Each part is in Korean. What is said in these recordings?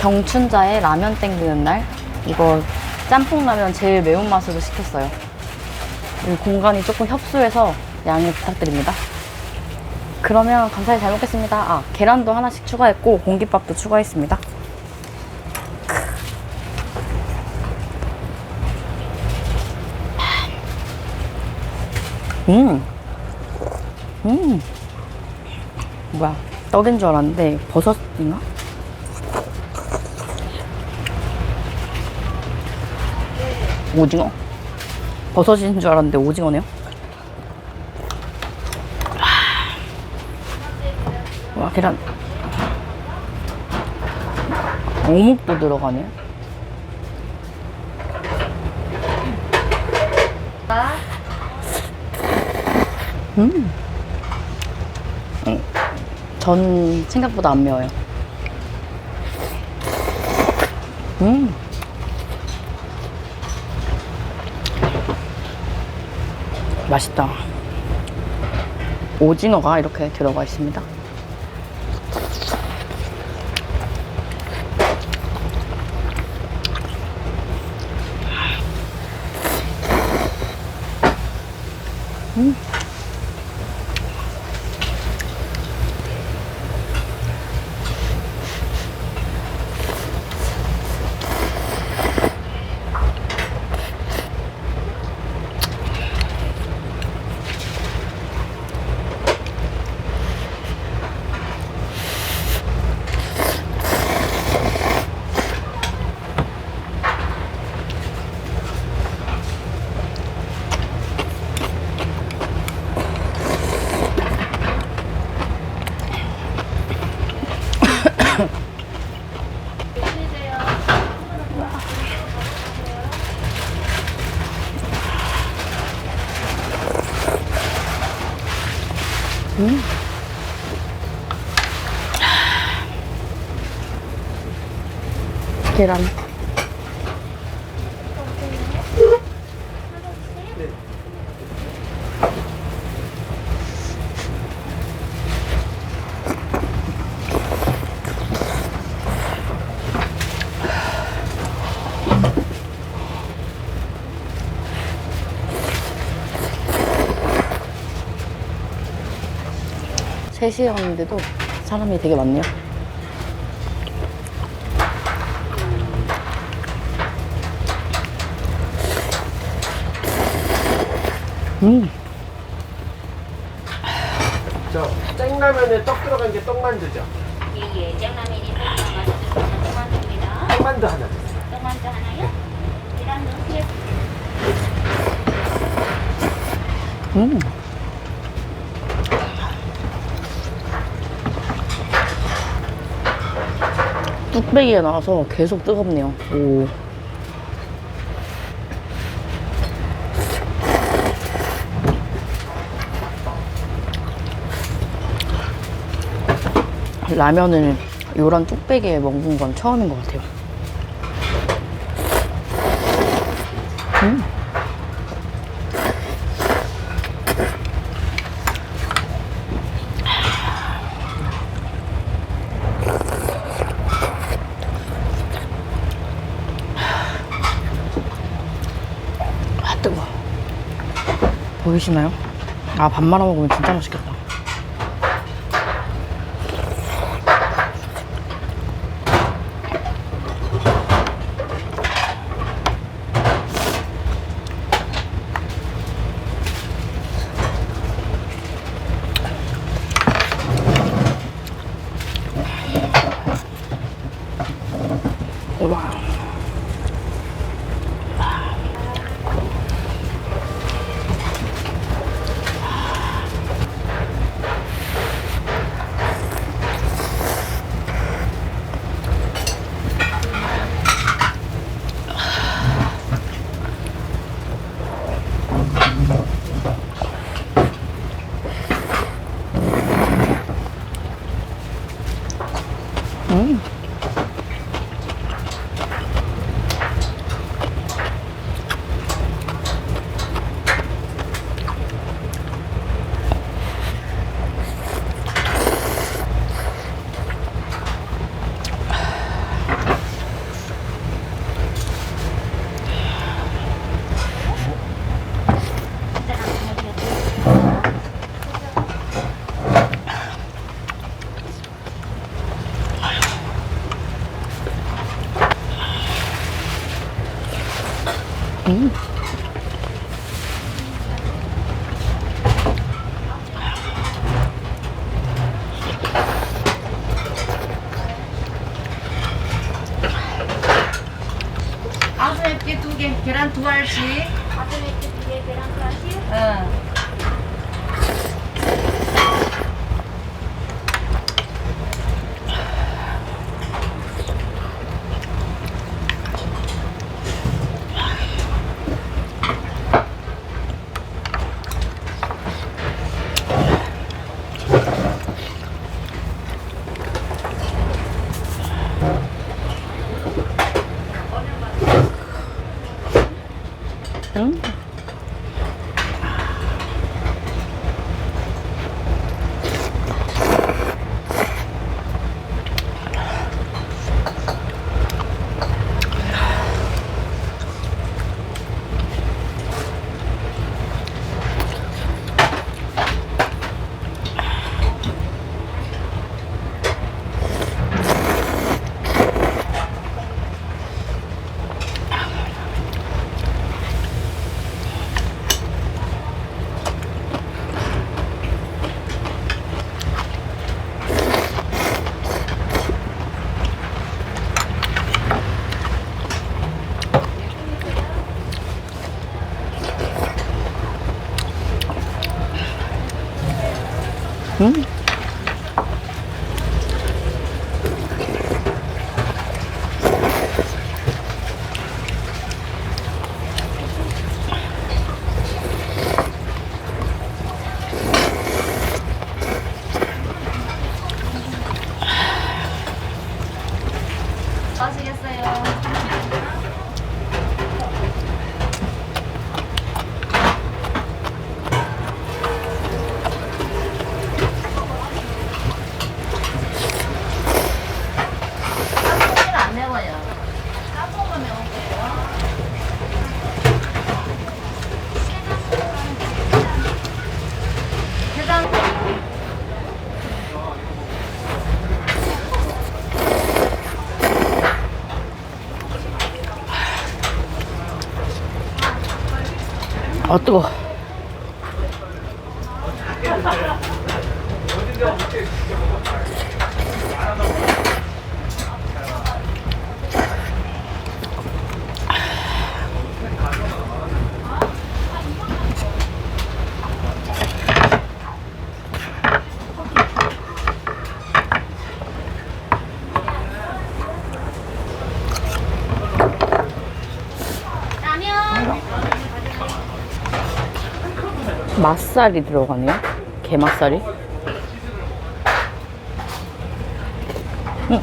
경춘자의 라면 땡기는 날. 이거 짬뽕 라면 제일 매운맛으로 시켰어요. 이 공간이 조금 협소해서 양해 부탁드립니다. 그러면 감사히 잘 먹겠습니다. 아, 계란도 하나씩 추가했고 공깃밥도 추가했습니다. 음. 음. 뭐야. 떡인 줄 알았는데 버섯인가? 오징어? 버섯인 줄 알았는데 오징어네요. 와, 계란. 어묵도 들어가네. 음. 음. 전 생각보다 안 매워요. 음. 맛있다. 오징어가 이렇게 들어가 있습니다. 계란. 세시였는데도 사람이 되게 많네요. 음. 저 생라면에 떡 들어간 게 떡만두죠? 예예, 짱라면이 맛있는 토마토입니다. 떡만두 하나 주세요. 토마토 하나요? 계란 넣으세요. 음. 뚝배기에 나와서 계속 뜨겁네요. 오. 라면을 요런 뚝배기에 먹는 건 처음인 것 같아요. 음. 아 뜨거. 보이시나요? 아 밥 말아 먹으면 진짜 맛있겠다. 와. Mm. 응? 응? 마시겠어요. 아 뜨거. 맛살이 들어가네요. 게맛살이. 응.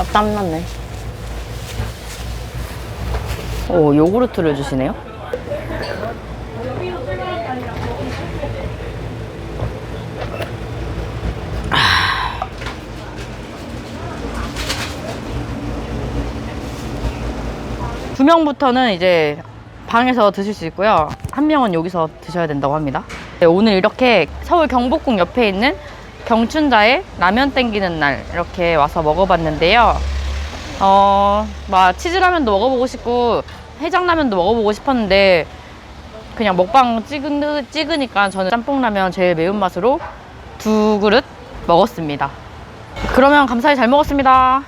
아, 땀났네. 오, 요구르트를 주시네요. 아. 두 명부터는 이제 방에서 드실 수 있고요. 한 명은 여기서 드셔야 된다고 합니다. 네, 오늘 이렇게 서울 경복궁 옆에 있는 경춘자의 라면 땡기는 날 이렇게 와서 먹어봤는데요. 어, 막 치즈라면도 먹어보고 싶고 해장라면도 먹어보고 싶었는데 그냥 먹방 찍은, 찍으니까 저는 짬뽕라면 제일 매운맛으로 두 그릇 먹었습니다. 그러면 감사히 잘 먹었습니다.